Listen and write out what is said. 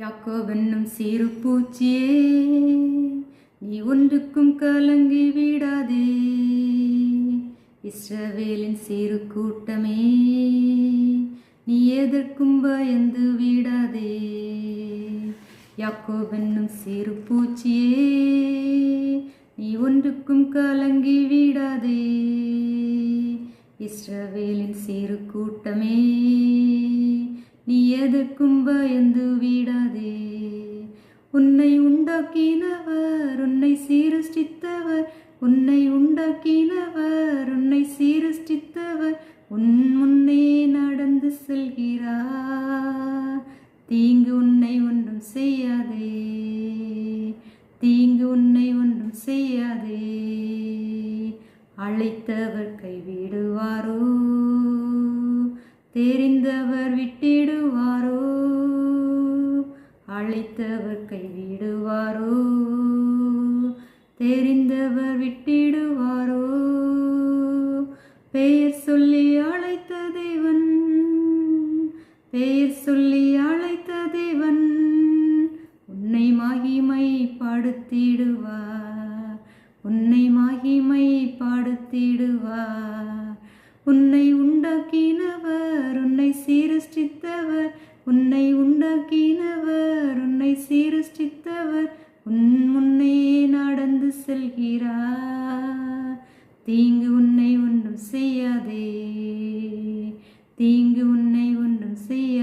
யாக்கோவென்னும் சிறு பூச்சியே நீ ஒன்றுக்கும் கலங்கி விடாதே. இஸ்ரவேலின் சிறு கூட்டமே நீ எதற்கும் பயந்து விடாதே. யாக்கோவென்னும் சிறு பூச்சியே நீ ஒன்றுக்கும் கலங்கி விடாதே. இஸ்ரவேலின் சிறு கூட்டமே நீ எதுக்கும் பயந்து விடாதே. உன்னை உண்டாக்கினவர் உன்னை சீரஷ்டித்தவர் உன்னை உண்டாக்கினவர் உன்னை சீரஷ்டித்தவர் உன் முன்னே நடந்து செல்கிறார். தீங்கு உன்னை ஒன்றும் செய்யாதே. தீங்கு உன்னை ஒன்றும் செய்யாதே. அழைத்தவர் கைவிடுவாரோ? தெரிந்தவர் விட்டிடுவாரோ? அழைத்தவர் கைவிடுவாரோ? தெரிந்தவர் விட்டிடுவாரோ? பெயர் சொல்லி அழைத்த தேவன் பெயர் சொல்லி அழைத்த தேவன் உன்னை மகிமை படுத்திடுவார் உன்னை மகிமை படுத்திடுவார் உன்னை உண்டாக்கினவர் உண்டாக்கினவர் உன்னை சீரஷ்டித்தவர் உன் முன்னே நடந்து செல்கிறார். தீங்கு உன்னை ஒன்றும் செய்யாதே தீங்கு உன்னை ஒன்றும் செய்ய